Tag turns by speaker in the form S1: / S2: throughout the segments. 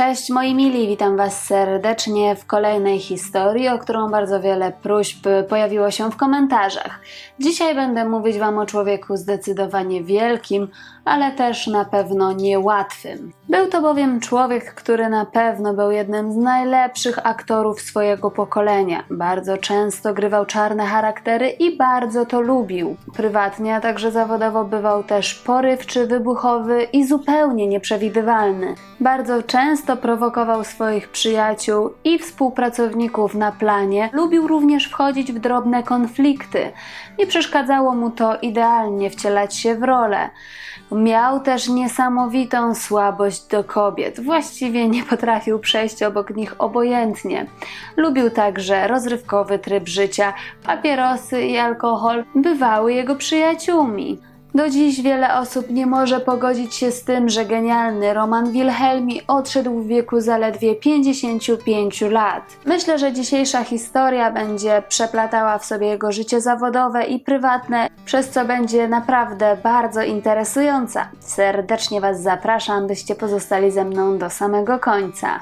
S1: Cześć moi mili, witam Was serdecznie w kolejnej historii, o którą bardzo wiele próśb pojawiło się w komentarzach. Dzisiaj będę mówić Wam o człowieku zdecydowanie wielkim, ale też na pewno niełatwym. Był to bowiem człowiek, który na pewno był jednym z najlepszych aktorów swojego pokolenia. Bardzo często grywał czarne charaktery i bardzo to lubił. Prywatnie, a także zawodowo bywał też porywczy, wybuchowy i zupełnie nieprzewidywalny. Bardzo często prowokował swoich przyjaciół i współpracowników na planie, lubił również wchodzić w drobne konflikty. Nie przeszkadzało mu to idealnie wcielać się w rolę. Miał też niesamowitą słabość do kobiet. Właściwie nie potrafił przejść obok nich obojętnie. Lubił także rozrywkowy tryb życia, papierosy i alkohol bywały jego przyjaciółmi. Do dziś wiele osób nie może pogodzić się z tym, że genialny Roman Wilhelmi odszedł w wieku zaledwie 55 lat. Myślę, że dzisiejsza historia będzie przeplatała w sobie jego życie zawodowe i prywatne, przez co będzie naprawdę bardzo interesująca. Serdecznie Was zapraszam, byście pozostali ze mną do samego końca.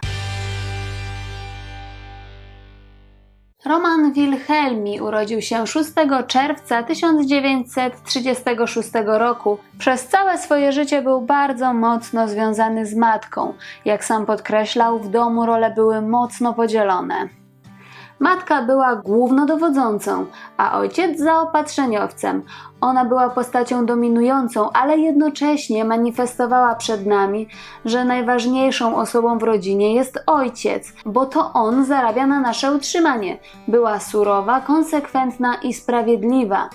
S1: Roman Wilhelmi urodził się 6 czerwca 1936 roku. Przez całe swoje życie był bardzo mocno związany z matką. Jak sam podkreślał, w domu role były mocno podzielone. Matka była głównodowodzącą, a ojciec zaopatrzeniowcem. Ona była postacią dominującą, ale jednocześnie manifestowała przed nami, że najważniejszą osobą w rodzinie jest ojciec, bo to on zarabia na nasze utrzymanie. Była surowa, konsekwentna i sprawiedliwa.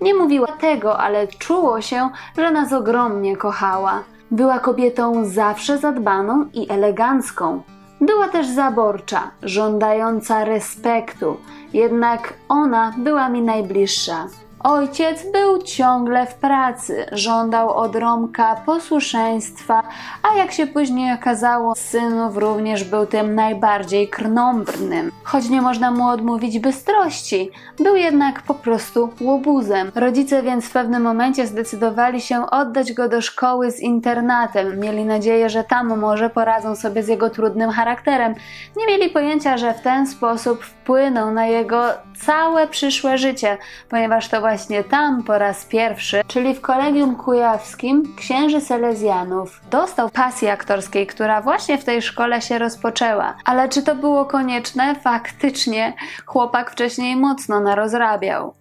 S1: Nie mówiła tego, ale czuło się, że nas ogromnie kochała. Była kobietą zawsze zadbaną i elegancką. Była też zaborcza, żądająca respektu, jednak ona była mi najbliższa. Ojciec był ciągle w pracy, żądał od Romka posłuszeństwa, a jak się później okazało, synów również był tym najbardziej krnąbrnym. Choć nie można mu odmówić bystrości, był jednak po prostu łobuzem. Rodzice więc w pewnym momencie zdecydowali się oddać go do szkoły z internatem. Mieli nadzieję, że tam może poradzą sobie z jego trudnym charakterem. Nie mieli pojęcia, że w ten sposób wpłyną na jego całe przyszłe życie, ponieważ to właśnie tam po raz pierwszy, czyli w Kolegium Kujawskim, księży Selezjanów dostał pasji aktorskiej, która właśnie w tej szkole się rozpoczęła. Ale czy to było konieczne? Faktycznie chłopak wcześniej mocno narozrabiał.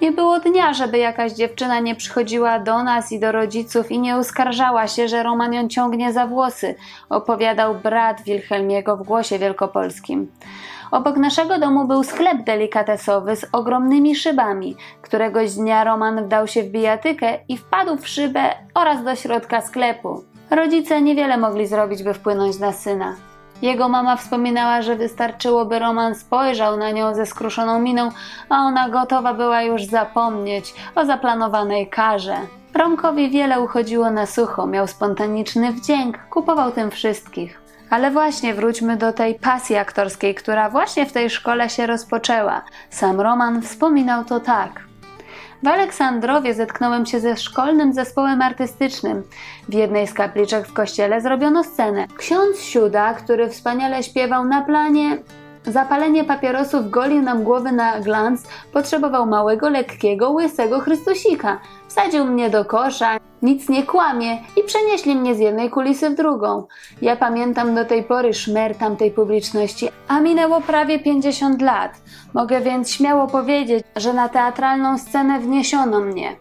S1: Nie było dnia, żeby jakaś dziewczyna nie przychodziła do nas i do rodziców i nie uskarżała się, że Roman ją ciągnie za włosy, opowiadał brat Wilhelmiego w głosie wielkopolskim. Obok naszego domu był sklep delikatesowy z ogromnymi szybami. Któregoś dnia Roman wdał się w bijatykę i wpadł w szybę oraz do środka sklepu. Rodzice niewiele mogli zrobić, by wpłynąć na syna. Jego mama wspominała, że wystarczyłoby Roman spojrzał na nią ze skruszoną miną, a ona gotowa była już zapomnieć o zaplanowanej karze. Romkowi wiele uchodziło na sucho, miał spontaniczny wdzięk, kupował tym wszystkich. Ale właśnie wróćmy do tej pasji aktorskiej, która właśnie w tej szkole się rozpoczęła. Sam Roman wspominał to tak. W Aleksandrowie zetknąłem się ze szkolnym zespołem artystycznym. W jednej z kapliczek w kościele zrobiono scenę. Ksiądz Siuda, który wspaniale śpiewał na planie, Zapalenie papierosów golił nam głowy na glans, potrzebował małego, lekkiego, łysego Chrystusika. Wsadził mnie do kosza, nic nie kłamie i przenieśli mnie z jednej kulisy w drugą. Ja pamiętam do tej pory szmer tamtej publiczności, a minęło prawie 50 lat. Mogę więc śmiało powiedzieć, że na teatralną scenę wniesiono mnie.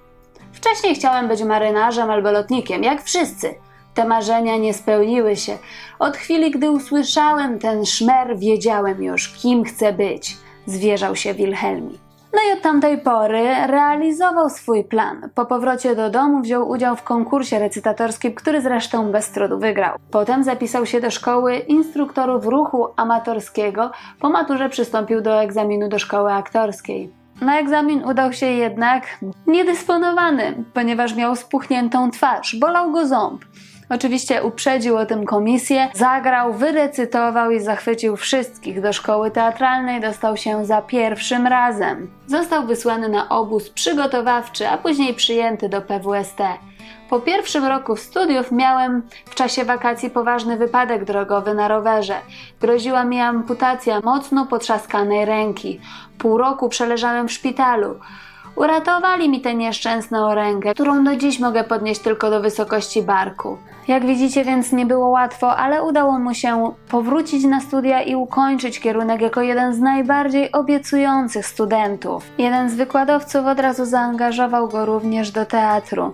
S1: Wcześniej chciałem być marynarzem albo lotnikiem, jak wszyscy. Te marzenia nie spełniły się. Od chwili, gdy usłyszałem ten szmer, wiedziałem już, kim chcę być. Zwierzał się Wilhelmi. No i od tamtej pory realizował swój plan. Po powrocie do domu wziął udział w konkursie recytatorskim, który zresztą bez trudu wygrał. Potem zapisał się do szkoły instruktorów ruchu amatorskiego. Po maturze przystąpił do egzaminu do szkoły aktorskiej. Na egzamin udał się jednak niedysponowany, ponieważ miał spuchniętą twarz, bolał go ząb. Oczywiście uprzedził o tym komisję, zagrał, wyrecytował i zachwycił wszystkich. Do szkoły teatralnej dostał się za pierwszym razem. Został wysłany na obóz przygotowawczy, a później przyjęty do PWST. Po pierwszym roku studiów miałem w czasie wakacji poważny wypadek drogowy na rowerze. Groziła mi amputacja mocno potrzaskanej ręki. Pół roku przeleżałem w szpitalu. Uratowali mi tę nieszczęsną rękę, którą do dziś mogę podnieść tylko do wysokości barku. Jak widzicie, więc nie było łatwo, ale udało mu się powrócić na studia i ukończyć kierunek jako jeden z najbardziej obiecujących studentów. Jeden z wykładowców od razu zaangażował go również do teatru.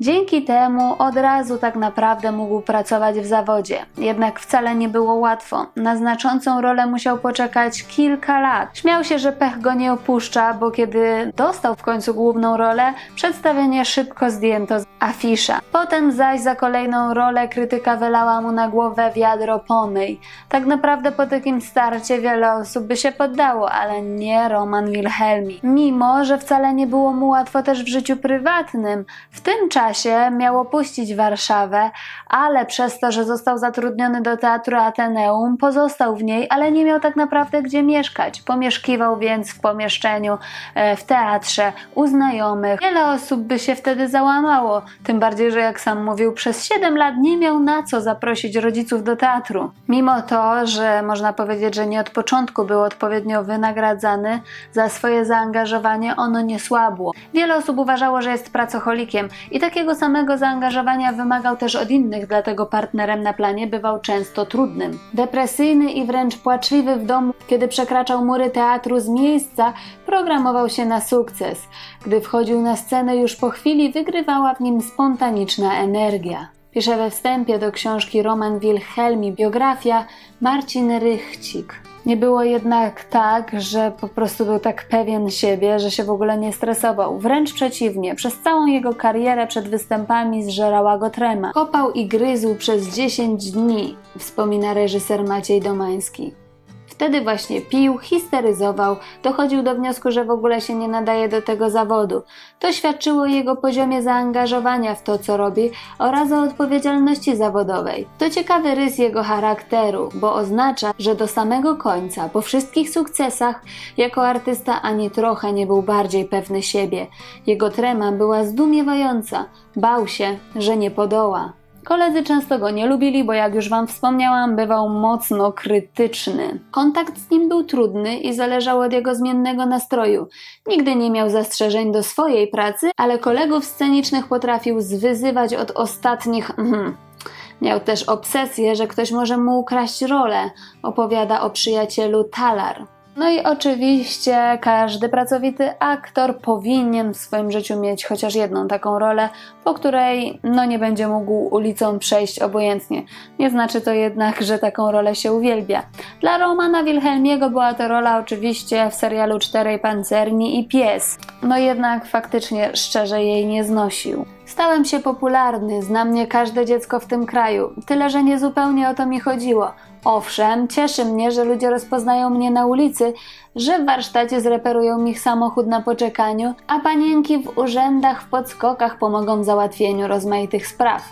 S1: Dzięki temu od razu tak naprawdę mógł pracować w zawodzie. Jednak wcale nie było łatwo. Na znaczącą rolę musiał poczekać kilka lat. Śmiał się, że pech go nie opuszcza, bo kiedy dostał w końcu główną rolę, przedstawienie szybko zdjęto z afisza. Potem zaś za kolejną rolę krytyka wylała mu na głowę wiadro pomyj. Tak naprawdę po takim starcie wiele osób by się poddało, ale nie Roman Wilhelmi. Mimo, że wcale nie było mu łatwo też w życiu prywatnym. W tym czasie miał opuścić Warszawę, ale przez to, że został zatrudniony do Teatru Ateneum, pozostał w niej, ale nie miał tak naprawdę gdzie mieszkać. Pomieszkiwał więc w pomieszczeniu e, w teatrze u znajomych. Wiele osób by się wtedy załamało, tym bardziej, że jak sam mówił, przez 7 lat nie miał na co zaprosić rodziców do teatru. Mimo to, że można powiedzieć, że nie od początku był odpowiednio wynagradzany za swoje zaangażowanie, ono nie słabło. Wiele osób uważało, że jest pracocholikiem i takiego samego zaangażowania wymagał też od innych, dlatego partnerem na planie bywał często trudnym. Depresyjny i wręcz płaczliwy w domu, kiedy przekraczał mury teatru z miejsca, programował się na sukces. Gdy wchodził na scenę już po chwili wygrywała w nim spontaniczna energia. Pisze we wstępie do książki Roman Wilhelmi biografia Marcin Rychcik. Nie było jednak tak, że po prostu był tak pewien siebie, że się w ogóle nie stresował. Wręcz przeciwnie, przez całą jego karierę przed występami zżerała go trema. Kopał i gryzł przez 10 dni, wspomina reżyser Maciej Domański. Wtedy właśnie pił, histeryzował, dochodził do wniosku, że w ogóle się nie nadaje do tego zawodu. To świadczyło o jego poziomie zaangażowania w to, co robi oraz o odpowiedzialności zawodowej. To ciekawy rys jego charakteru, bo oznacza, że do samego końca, po wszystkich sukcesach, jako artysta ani trochę nie był bardziej pewny siebie. Jego trema była zdumiewająca. Bał się, że nie podoła. Koledzy często go nie lubili, bo jak już Wam wspomniałam, bywał mocno krytyczny. Kontakt z nim był trudny i zależał od jego zmiennego nastroju. Nigdy nie miał zastrzeżeń do swojej pracy, ale kolegów scenicznych potrafił zwyzywać od ostatnich. Mhm. Miał też obsesję, że ktoś może mu ukraść rolę, opowiada o przyjacielu Talar. No i oczywiście każdy pracowity aktor powinien w swoim życiu mieć chociaż jedną taką rolę, po której no nie będzie mógł ulicą przejść obojętnie. Nie znaczy to jednak, że taką rolę się uwielbia. Dla Romana Wilhelmiego była to rola oczywiście w serialu Czterej Pancerni i Pies. No jednak faktycznie szczerze jej nie znosił. Stałem się popularny, zna mnie każde dziecko w tym kraju. Tyle, że nie zupełnie o to mi chodziło. Owszem, cieszy mnie, że ludzie rozpoznają mnie na ulicy, że w warsztacie zreperują mi samochód na poczekaniu, a panienki w urzędach w podskokach pomogą w załatwieniu rozmaitych spraw.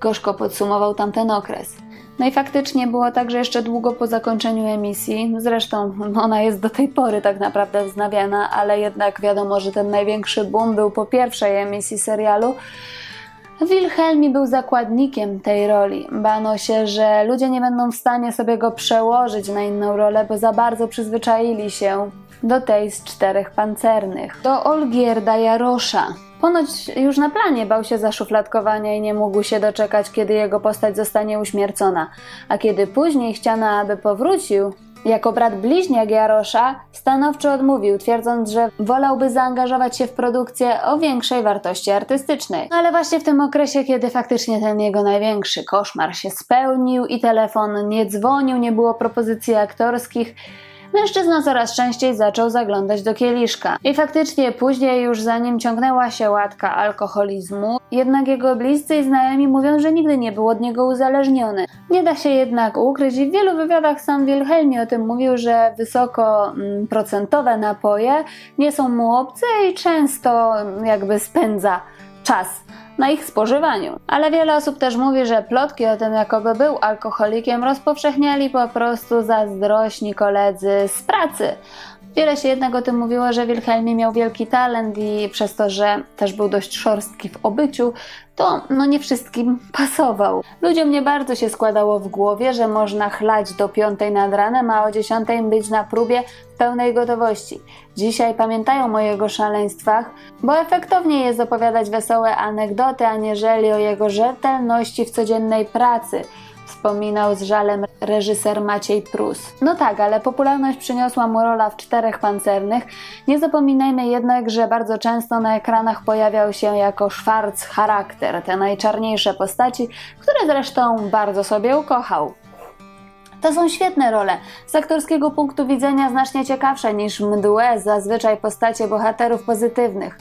S1: Gorzko podsumował tamten okres. No i faktycznie było tak, że jeszcze długo po zakończeniu emisji, zresztą ona jest do tej pory tak naprawdę wznawiana, ale jednak wiadomo, że ten największy boom był po pierwszej emisji serialu, Wilhelmi był zakładnikiem tej roli. Bano się, że ludzie nie będą w stanie sobie go przełożyć na inną rolę, bo za bardzo przyzwyczaili się do tej z czterech pancernych. Do Olgierda Jarosza. Ponoć już na planie bał się zaszufladkowania i nie mógł się doczekać, kiedy jego postać zostanie uśmiercona. A kiedy później chciano, aby powrócił, jako brat bliźniak Jarosza stanowczo odmówił, twierdząc, że wolałby zaangażować się w produkcję o większej wartości artystycznej. No ale właśnie w tym okresie, kiedy faktycznie ten jego największy koszmar się spełnił i telefon nie dzwonił, nie było propozycji aktorskich, mężczyzna coraz częściej zaczął zaglądać do kieliszka. I faktycznie później już za nim ciągnęła się łatka alkoholizmu, jednak jego bliscy i znajomi mówią, że nigdy nie był od niego uzależniony. Nie da się jednak ukryć i w wielu wywiadach sam Wilhelmi o tym mówił, że wysoko mm, procentowe napoje nie są mu obce i często jakby spędza czas na ich spożywaniu. Ale wiele osób też mówi, że plotki o tym, jakoby był alkoholikiem, rozpowszechniali po prostu zazdrośni koledzy z pracy. Wiele się jednak o tym mówiło, że Wilhelmi miał wielki talent i przez to, że też był dość szorstki w obyciu, to no nie wszystkim pasował. Ludziom nie bardzo się składało w głowie, że można chlać do piątej nad ranem, a o dziesiątej być na próbie w pełnej gotowości. Dzisiaj pamiętają o jego szaleństwach, bo efektownie jest opowiadać wesołe anegdoty, aniżeli o jego rzetelności w codziennej pracy wspominał z żalem reżyser Maciej Prus. No tak, ale popularność przyniosła mu rola w Czterech Pancernych. Nie zapominajmy jednak, że bardzo często na ekranach pojawiał się jako Schwarz charakter, te najczarniejsze postaci, które zresztą bardzo sobie ukochał. To są świetne role, z aktorskiego punktu widzenia znacznie ciekawsze niż mdłe zazwyczaj postacie bohaterów pozytywnych.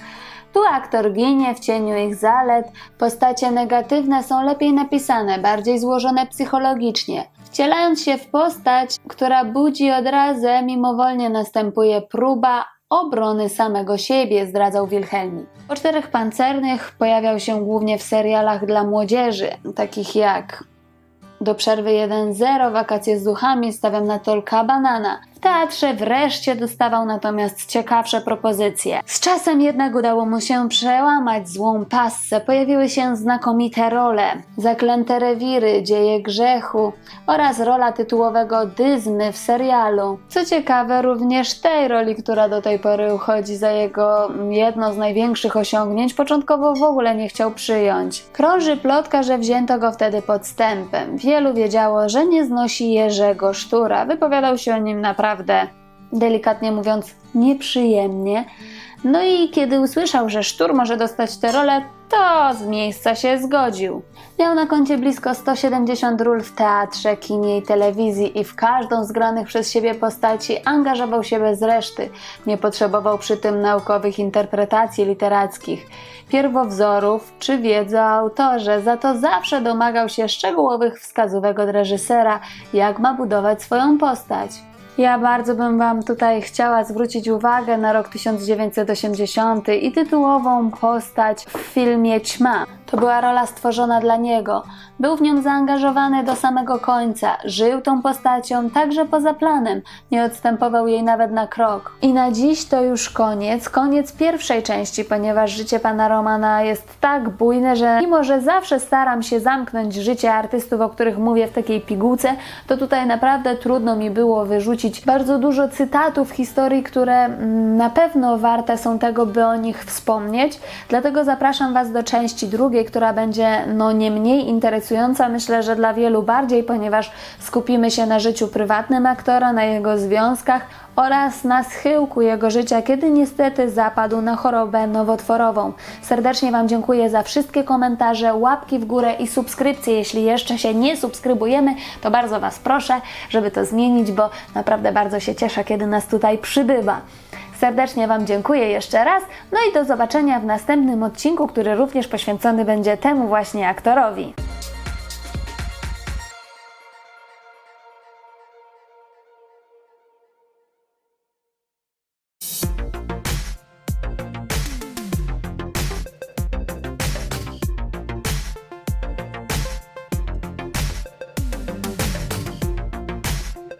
S1: Tu aktor ginie w cieniu ich zalet, postacie negatywne są lepiej napisane, bardziej złożone psychologicznie. Wcielając się w postać, która budzi odrazę, mimowolnie następuje próba obrony samego siebie, zdradzał Wilhelmi. Po czterech pancernych pojawiał się głównie w serialach dla młodzieży, takich jak do przerwy 1-0, wakacje z duchami, stawiam na Tolka Banana. Teatrze wreszcie dostawał natomiast ciekawsze propozycje. Z czasem jednak udało mu się przełamać złą passę. Pojawiły się znakomite role. Zaklęte rewiry, dzieje grzechu oraz rola tytułowego Dyzmy w serialu. Co ciekawe, również tej roli, która do tej pory uchodzi za jego jedno z największych osiągnięć, początkowo w ogóle nie chciał przyjąć. Krąży plotka, że wzięto go wtedy podstępem. Wielu wiedziało, że nie znosi Jerzego Sztura. Wypowiadał się o nim naprawdę, delikatnie mówiąc, nieprzyjemnie. No i kiedy usłyszał, że Sztur może dostać tę rolę, to z miejsca się zgodził. Miał na koncie blisko 170 ról w teatrze, kinie i telewizji i w każdą z granych przez siebie postaci angażował się bez reszty. Nie potrzebował przy tym naukowych interpretacji literackich, pierwowzorów czy wiedzy o autorze, za to zawsze domagał się szczegółowych wskazówek od reżysera, jak ma budować swoją postać. Ja bardzo bym Wam tutaj chciała zwrócić uwagę na rok 1980 i tytułową postać w filmie Ćma. To była rola stworzona dla niego. Był w nią zaangażowany do samego końca, żył tą postacią także poza planem, nie odstępował jej nawet na krok. I na dziś to już koniec, koniec pierwszej części, ponieważ życie pana Romana jest tak bujne, że mimo, że zawsze staram się zamknąć życie artystów, o których mówię w takiej pigułce, to tutaj naprawdę trudno mi było wyrzucić bardzo dużo cytatów historii, które mm, na pewno warte są tego, by o nich wspomnieć. Dlatego zapraszam Was do części drugiej, która będzie no nie mniej interesująca, myślę, że dla wielu bardziej, ponieważ skupimy się na życiu prywatnym aktora, na jego związkach oraz na schyłku jego życia, kiedy niestety zapadł na chorobę nowotworową. Serdecznie Wam dziękuję za wszystkie komentarze, łapki w górę i subskrypcje. Jeśli jeszcze się nie subskrybujemy, to bardzo Was proszę, żeby to zmienić, bo naprawdę bardzo się cieszę, kiedy nas tutaj przybywa. Serdecznie Wam dziękuję jeszcze raz, no i do zobaczenia w następnym odcinku, który również poświęcony będzie temu właśnie aktorowi.